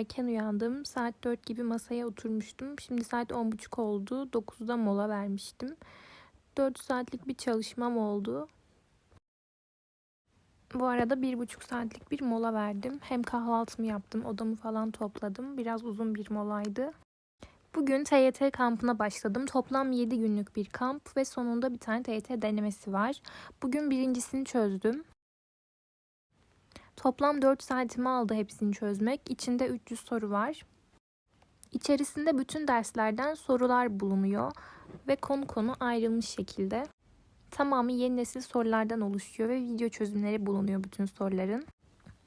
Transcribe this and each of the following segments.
Erken uyandım. Saat 4 gibi masaya oturmuştum. Şimdi saat 10.30 oldu. 9'da mola vermiştim. 4 saatlik bir çalışmam oldu. Bu arada 1,5 saatlik bir mola verdim. Hem kahvaltımı yaptım, odamı falan topladım. Biraz uzun bir molaydı. Bugün TYT kampına başladım. Toplam 7 günlük bir kamp ve sonunda bir tane TYT denemesi var. Bugün birincisini çözdüm. Toplam 4 saatimi aldı hepsini çözmek. İçinde 300 soru var. İçerisinde bütün derslerden sorular bulunuyor ve konu konu ayrılmış şekilde. Tamamı yeni nesil sorulardan oluşuyor ve video çözümleri bulunuyor bütün soruların.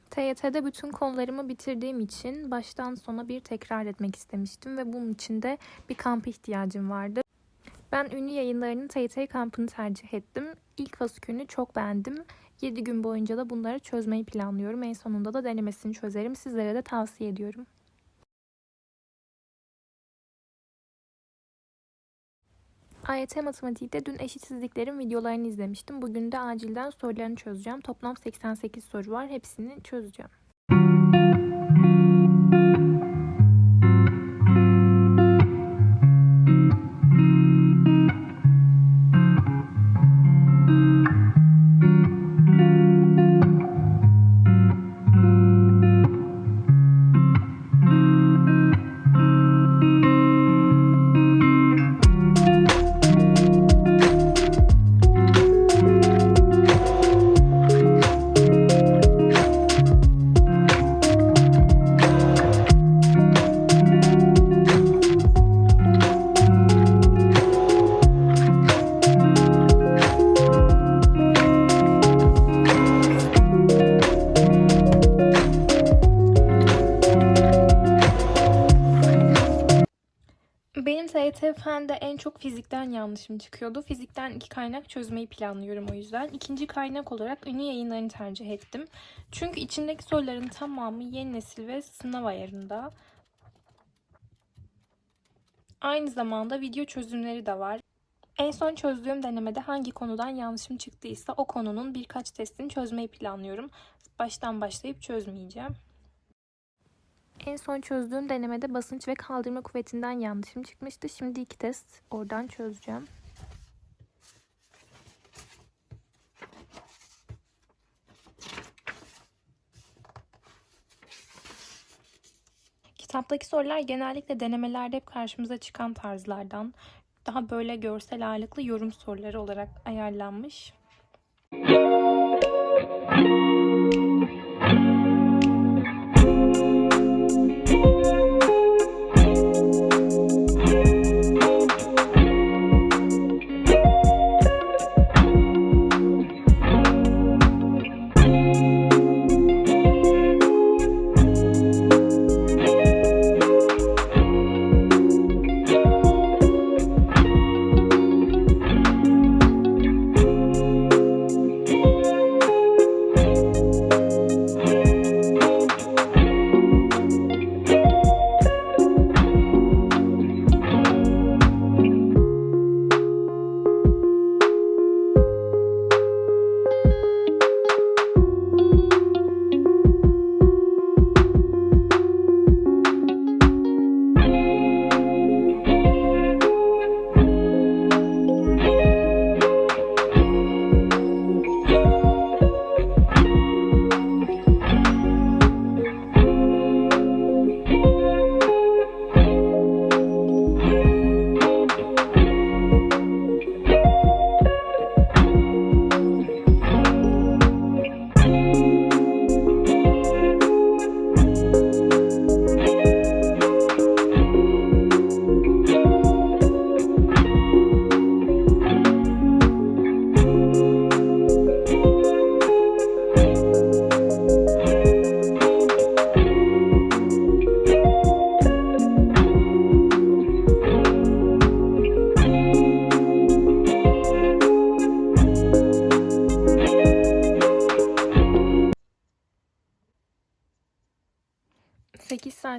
TYT'de bütün konularımı bitirdiğim için baştan sona bir tekrar etmek istemiştim ve bunun için de bir kamp ihtiyacım vardı. Ben ünlü yayınlarının TYT kampını tercih ettim. İlk fasikülünü çok beğendim. 7 gün boyunca da bunları çözmeyi planlıyorum. En sonunda da denemesini çözerim. Sizlere de tavsiye ediyorum. AYT Matematik'te dün eşitsizliklerin videolarını izlemiştim. Bugün de acilden sorularını çözeceğim. Toplam 88 soru var. Hepsini çözeceğim. Benim TYT Fen'de en çok fizikten yanlışım çıkıyordu. Fizikten iki kaynak çözmeyi planlıyorum o yüzden. İkinci kaynak olarak ünlü yayınlarını tercih ettim. Çünkü içindeki soruların tamamı yeni nesil ve sınav ayarında. Aynı zamanda video çözümleri de var. En son çözdüğüm denemede hangi konudan yanlışım çıktıysa o konunun birkaç testini çözmeyi planlıyorum. Baştan başlayıp çözmeyeceğim. En son çözdüğüm denemede basınç ve kaldırma kuvvetinden yanlışım çıkmıştı. Şimdi iki test oradan çözeceğim. Kitaptaki sorular genellikle denemelerde hep karşımıza çıkan tarzlardan. Daha böyle görsel ağırlıklı yorum soruları olarak ayarlanmış.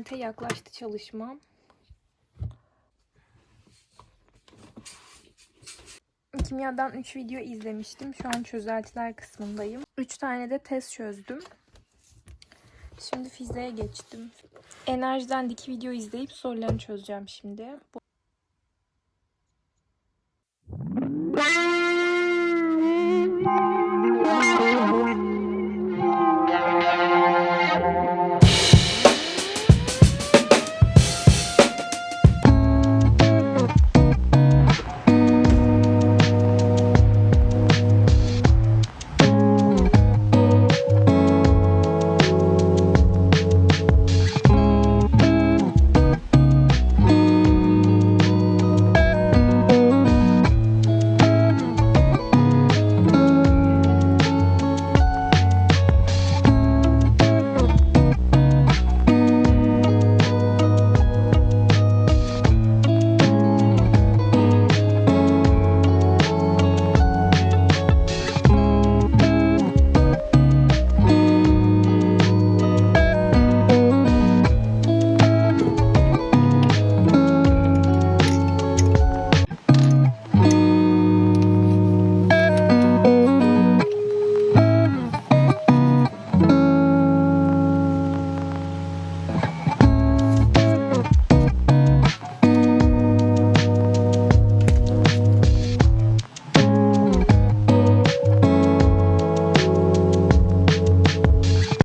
Sekiz saate yaklaştı çalışmam. Kimyadan 3 video izlemiştim. Şu an çözeltiler kısmındayım. 3 tane de test çözdüm. Şimdi fiziğe geçtim. Enerjidendeki video izleyip sorularını çözeceğim şimdi.